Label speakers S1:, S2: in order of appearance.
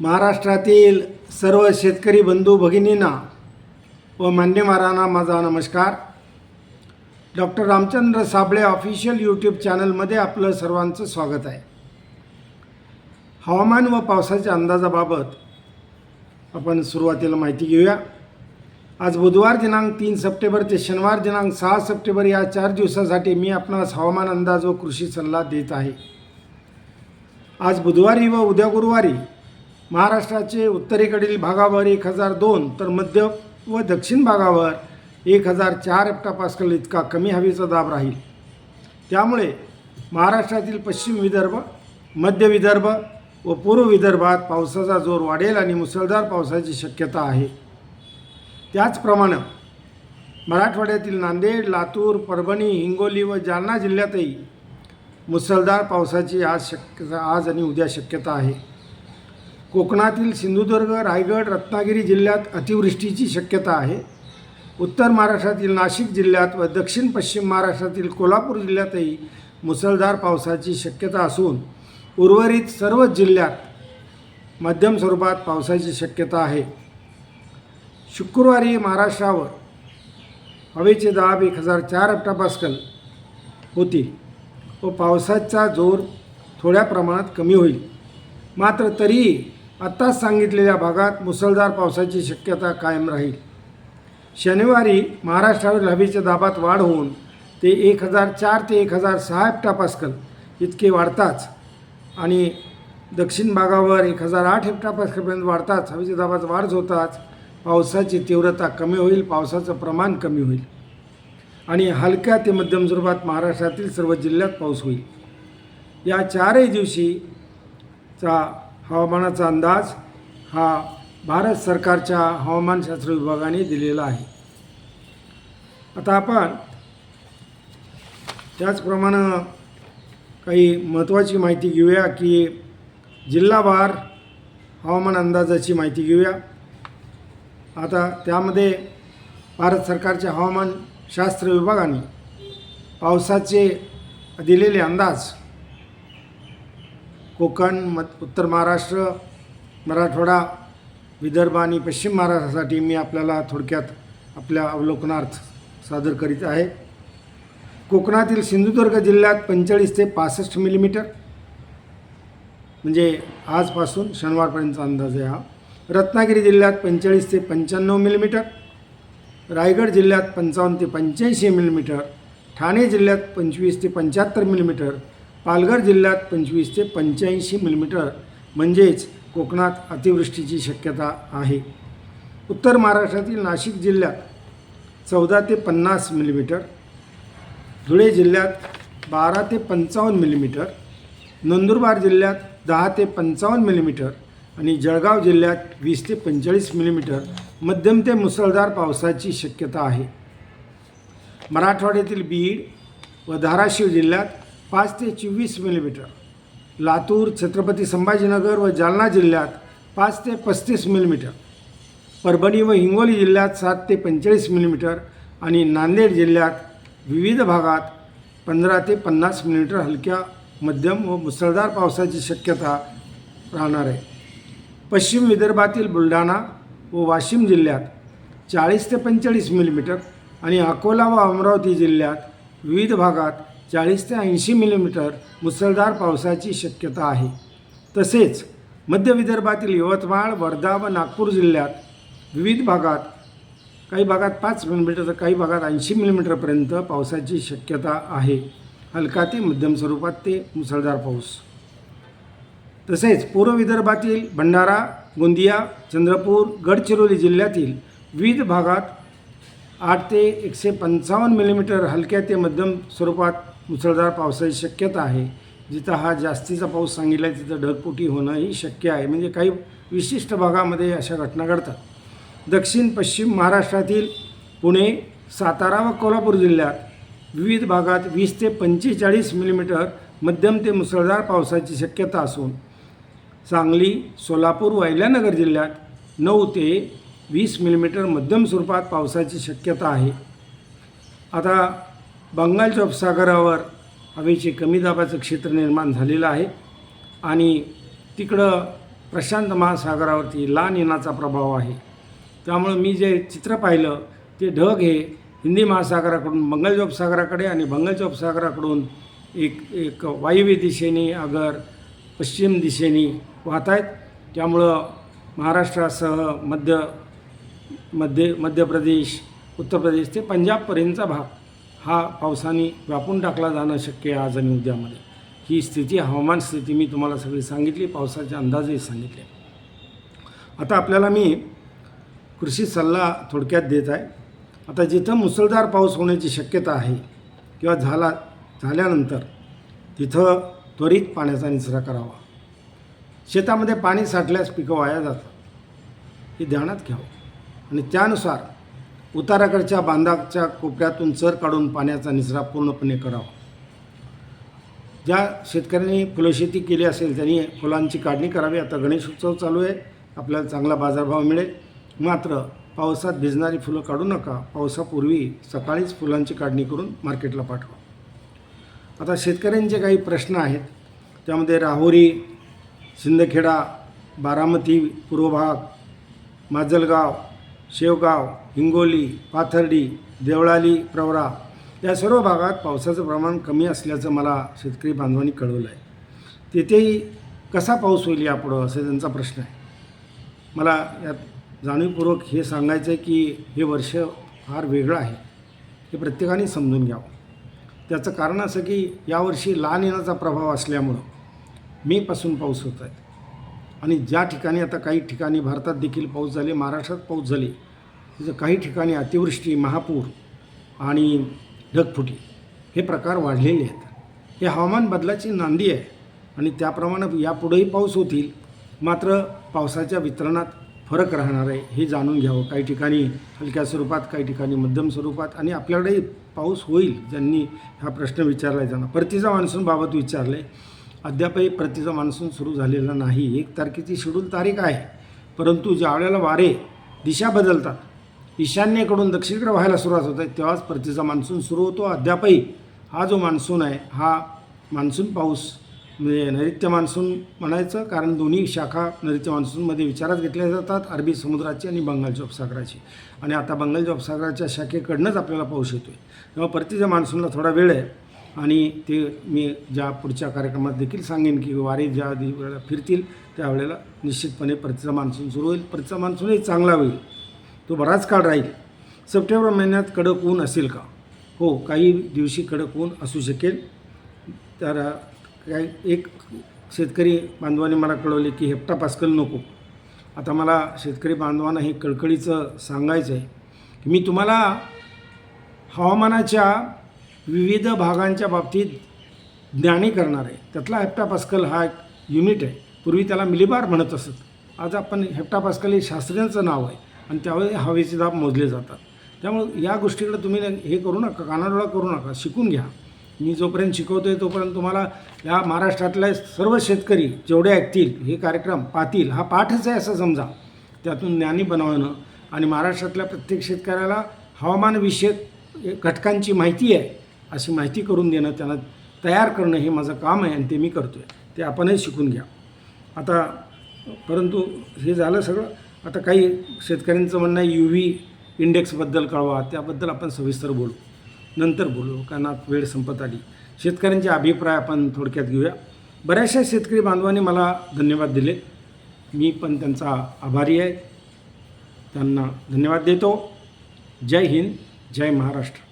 S1: महाराष्ट्रातील सर्व शेतकरी बंधू भगिनींना व मान्यवरांना माझा नमस्कार. Doctor Ramchandra Sable official YouTube चॅनलमध्ये आपलं सर्वांचं स्वागत आहे. हवामान व पावसाच्या अंदाजाबाबत आपण सुरुवातीला माहिती घेऊया. आज बुधवार दिनांक तीन सप्टेंबर ते शनिवार दिनांक सहा सप्टेंबर या चार दिवसासाठी मी आपणास हवामान अंदाज व कृषी सल्ला देत आहे. आज बुधवारी व उद्या गुरुवारी महाराष्ट्राचे उत्तरेकडील भागावर एक हजार दोन तर मध्य व दक्षिण भागावर एक हजार चार हेक्टापास्कल इतका कमी हवेचा दाब राहील. त्यामुळे महाराष्ट्रातील पश्चिम विदर्भ मध्य विदर्भ व पूर्व विदर्भात पावसाचा जोर वाढेल आणि मुसळधार पावसाची शक्यता आहे. त्याचप्रमाणे मराठवाड्यातील नांदेड लातूर परभणी हिंगोली व जालना जिल्ह्यातही मुसळधार पावसाची आज शक्यता आज आणि उद्या शक्यता आहे. कोकणातील सिंधुदुर्ग रायगड रत्नागिरी जिल्ह्यात अतिवृष्टीची शक्यता आहे. उत्तर महाराष्ट्रातील नाशिक जिल्ह्यात व दक्षिण पश्चिम महाराष्ट्रातील कोल्हापूर जिल्ह्यातही मुसळधार पावसाची शक्यता असून उर्वरित सर्वच जिल्ह्यात मध्यम स्वरूपात पावसाची शक्यता आहे. शुक्रवारी महाराष्ट्रावर हवेचे दाब एक हजार चार हेक्टापास्कल होतील व पावसाचा जोर थोड्या प्रमाणात कमी होईल. मात्र तरीही आत्ताच सांगितलेल्या भागात मुसळधार पावसाची शक्यता कायम राहील. शनिवारी महाराष्ट्रावरील हवेच्या दाबात वाढ होऊन ते एक हजार चार ते एक हजार सहा हेक्टापास्कल इतके वाढताच आणि दक्षिण भागावर एक हजार आठ हेक्टापास्कलपर्यंत वाढताच हवेच्या दाबात वाढ होताच पावसाची तीव्रता कमी होईल पावसाचं प्रमाण कमी होईल. आणि हलक्या ते मध्यम स्वरूपात महाराष्ट्रातील सर्व जिल्ह्यात पाऊस होईल. या चारही दिवशीचा हवामानाचा अंदाज हा भारत सरकारच्या हवामानशास्त्र विभागाने दिलेला आहे. आता आपण त्याचप्रमाणे काही महत्त्वाची माहिती घेऊया की जिल्हावार हवामान अंदाजाची माहिती घेऊया. आता त्यामध्ये भारत सरकारच्या हवामानशास्त्र विभागाने पावसाचे दिलेले अंदाज कोकण मत उत्तर महाराष्ट्र मराठवाडा विदर्भ आणि पश्चिम महाराष्ट्रासाठी मी आपल्याला थोडक्यात आपल्या अवलोकनार्थ सादर करीत आहे. कोकणातील सिंधुदुर्ग जिल्ह्यात पंचेचाळीस ते पासष्ट मिलीमीटर म्हणजे आजपासून शनिवारपर्यंतचा अंदाज आहे हा. रत्नागिरी जिल्ह्यात पंचेचाळीस ते पंच्याण्णव मिलीमीटर रायगड जिल्ह्यात पंचावन्न ते पंच्याऐंशी मिलीमीटर ठाणे जिल्ह्यात पंचवीस ते पंच्याहत्तर मिलीमीटर पालघर जिल्ह्यात पंचवीस ते पंच्याऐंशी मिलीमीटर म्हणजेच कोकणात अतिवृष्टीची शक्यता आहे. उत्तर महाराष्ट्रातील नाशिक जिल्ह्यात चौदा ते पन्नास मिलीमीटर धुळे जिल्ह्यात बारा ते पंचावन्न मिलीमीटर नंदुरबार जिल्ह्यात दहा ते पंचावन्न मिलीमीटर आणि जळगाव जिल्ह्यात वीस ते पंचेचाळीस मिलीमीटर मध्यम ते मुसळधार पावसाची शक्यता आहे. मराठवाड्यातील बीड व धाराशिव जिल्ह्यात पाच ते चोवीस मिलीमीटर. लातूर छत्रपती संभाजीनगर व जालना जिल्ह्यात पाच ते पस्तीस मिलीमीटर. परभणी व हिंगोली जिल्ह्यात सात ते पंचेचाळीस मिलीमीटर आणि नांदेड जिल्ह्यात विविध भागात पंधरा ते पन्नास मिलीमीटर हलक्या मध्यम व मुसळधार पावसाची शक्यता राहणार आहे. पश्चिम विदर्भातील बुलढाणा व वाशिम जिल्ह्यात चाळीस ते पंचेचाळीस मिलीमीटर आणि अकोला व अमरावती जिल्ह्यात विविध भागात चाळीस ते ऐंशी मिलीमीटर मुसळधार पावसाची शक्यता आहे. तसेच मध्य विदर्भातील यवतमाळ वर्धा व नागपूर जिल्ह्यात विविध भागात काही भागात पाच मिलीमीटर तर काही भागात ऐंशी मिलीमीटरपर्यंत पावसाची शक्यता आहे. हलका ते मध्यम स्वरूपात ते मुसळधार पाऊस. तसेच पूर्व विदर्भातील भंडारा गोंदिया चंद्रपूर गडचिरोली जिल्ह्यातील विविध भागात आठ ते एकशे पंचावन्न मिलीमीटर हलक्या ते मध्यम स्वरूपात मुसळधार पावसाची शक्यता आहे. जिथं हा जास्तीचा पाऊस सांगितला आहे तिथं ढगपुटी होणंही शक्य आहे. म्हणजे काही विशिष्ट भागामध्ये अशा घटना घडतात. दक्षिण पश्चिम महाराष्ट्रातील पुणे सातारा व कोल्हापूर जिल्ह्यात विविध भागात वीस ते पंचेचाळीस मिलीमीटर मध्यम ते मुसळधार पावसाची शक्यता असून सांगली सोलापूर व अहिल्यानगर जिल्ह्यात नऊ ते वीस मिलीमीटर मध्यम स्वरूपात पावसाची शक्यता आहे. आता बंगालच्या उपसागरावर हवेचे कमी दाबाचं क्षेत्र निर्माण झालेलं आहे आणि तिकडं प्रशांत महासागरावरती ला निनाचा प्रभाव आहे. त्यामुळं मी जे चित्र पाहिलं ते ढग हे हिंदी महासागराकडून बंगालच्या उपसागराकडे आणि बंगालच्या उपसागराकडून एक एक वायव्य दिशेने अगर पश्चिम दिशेने वाहत आहेत. त्यामुळं महाराष्ट्रासह मध्य मध्य मध्य प्रदेश उत्तर प्रदेश ते पंजाबपर्यंतचा भाग हा पावसाने व्यापून टाकला जाणं शक्य आहे आज आणि उद्यामध्ये. ही स्थिती हवामान स्थिती मी तुम्हाला सगळी सांगितली पावसाचे अंदाजही सांगितले. आता आपल्याला मी कृषी सल्ला थोडक्यात देत आहे. आता जिथं मुसळधार पाऊस होण्याची शक्यता आहे किंवा झाला झाल्यानंतर तिथं त्वरित पाण्याचा निचरा करावा. शेतामध्ये पाणी साठल्यास पिकं वाया जातात. हे ध्यानात घ्यावं. आणि त्यानुसार उताराकडच्या बांधाच्या कोपऱ्यातून चर काढून पाण्याचा निचरा पूर्णपणे करावा. ज्या शेतकऱ्यांनी फुलशेती केली असेल त्यांनी फुलांची काढणी करावी. आता गणेश उत्सव चालू आहे. आपल्याला चांगला बाजारभाव मिळेल. मात्र पावसात भिजणारी फुलं काढू नका. पावसापूर्वी सकाळीच फुलांची काढणी करून मार्केटला पाठवा. आता शेतकऱ्यांचे काही प्रश्न आहेत. त्यामध्ये राहुरी शिंदखेडा बारामती पूर्व भाग माजलगाव शेवगाव हिंगोली पाथर्डी देवळाली प्रवरा या सर्व भागात पावसाचं प्रमाण कमी असल्याचं मला शेतकरी बांधवांनी कळवलं आहे तेथेही कसा पाऊस होईल यापुढं असं त्यांचा प्रश्न आहे. मला यात जाणीवपूर्वक हे सांगायचं आहे की हे वर्ष फार वेगळं आहे हे प्रत्येकाने समजून घ्यावं. त्याचं कारण असं की यावर्षी लहान येण्याचा प्रभाव असल्यामुळं मेपासून पाऊस होत आहे आणि ज्या ठिकाणी आता काही ठिकाणी भारतात देखील पाऊस झाले महाराष्ट्रात पाऊस झाले तिथं काही ठिकाणी अतिवृष्टी महापूर आणि ढगफुटी हे प्रकार वाढलेले आहेत. हे हवामान बदलाची नांदी आहे आणि त्याप्रमाणे यापुढेही पाऊस होतील मात्र पावसाच्या वितरणात फरक राहणार आहे हे जाणून घ्यावं. काही ठिकाणी हलक्या स्वरूपात काही ठिकाणी मध्यम स्वरूपात आणि आपल्याकडेही पाऊस होईल ज्यांनी हा प्रश्न विचारला आहे त्यांना परतीचा मान्सूनबाबत विचारलं आहे अद्यापही प्रतीचा मान्सून सुरू झालेला नाही. एक तारखेची शेड्यूल तारीख आहे. परंतु ज्या वेळेला वारे दिशा बदलतात ईशान्येकडून दक्षिणेकडे व्हायला सुरुवात होते तेव्हाच परतीचा मान्सून सुरू होतो. अद्यापही हा जो मान्सून आहे हा मान्सून पाऊस म्हणजे नैऋत्य मान्सून म्हणायचं कारण दोन्ही शाखा नैऋत्य मान्सूनमध्ये विचारात घेतल्या जातात अरबी समुद्राची आणि बंगालच्या उपसागराची आणि आता बंगालच्या उपसागराच्या शाखेकडनंच आपल्याला पाऊस येतो आहे तेव्हा परतीच्या मान्सूनला थोडा वेळ आहे. आणि ते मी ज्या पुढच्या कार्यक्रमात देखील सांगेन की वारे ज्या वेळेला फिरतील त्यावेळेला निश्चितपणे परतीचा मान्सून सुरू होईल. परतीचा मान्सूनही चांगला होईल. तो बराच काळ राहील. सप्टेंबर महिन्यात कडक ऊन असेल का? हो काही दिवशी कडक ऊन असू शकेल. तर काही एक शेतकरी बांधवाने मला कळवले की हेप्टा पास्कल नको. आता मला शेतकरी बांधवांना हे कळकळीचं सांगायचं आहे की मी तुम्हाला हवामानाच्या विविध भागांच्या बाबतीत ज्ञानी करणार. आहे त्यातला हेप्टापास्कल हा एक युनिट आहे. पूर्वी त्याला मिलिबार म्हणत असत. आज आपण हेप्टापास्कल हे शास्त्रीयांचं नाव आहे आणि त्यावेळी हवेचे दाब मोजले जातात. त्यामुळे या गोष्टीकडे तुम्ही हे करू नका कानाडोळा करू नका शिकून घ्या. मी जोपर्यंत शिकवतो आहे तोपर्यंत तुम्हाला या महाराष्ट्रातल्या सर्व शेतकरी जेवढे ऐकतील हे कार्यक्रम पाहतील हा पाठच आहे असं समजा. त्यातून ज्ञानी बनवणं आणि महाराष्ट्रातल्या प्रत्येक शेतकऱ्याला हवामानविषयक घटकांची माहिती आहे अशी माहिती करून देणं त्यांना तयार करणं हे माझं काम आहे आणि ते मी करतो आहे ते आपणही शिकून घ्या. आता परंतु हे झालं सगळं आता काही शेतकऱ्यांचं म्हणणं आहे यू व्ही इंडेक्सबद्दल कळवा त्याबद्दल आपण सविस्तर बोलू. नंतर बोलू कारण आता वेळ संपत आली. शेतकऱ्यांचे अभिप्राय आपण थोडक्यात घेऊया. बऱ्याचशा शेतकरी बांधवांनी मला धन्यवाद दिले. मी पण त्यांचा आभारी आहे. त्यांना धन्यवाद देतो. जय हिंद जय महाराष्ट्र.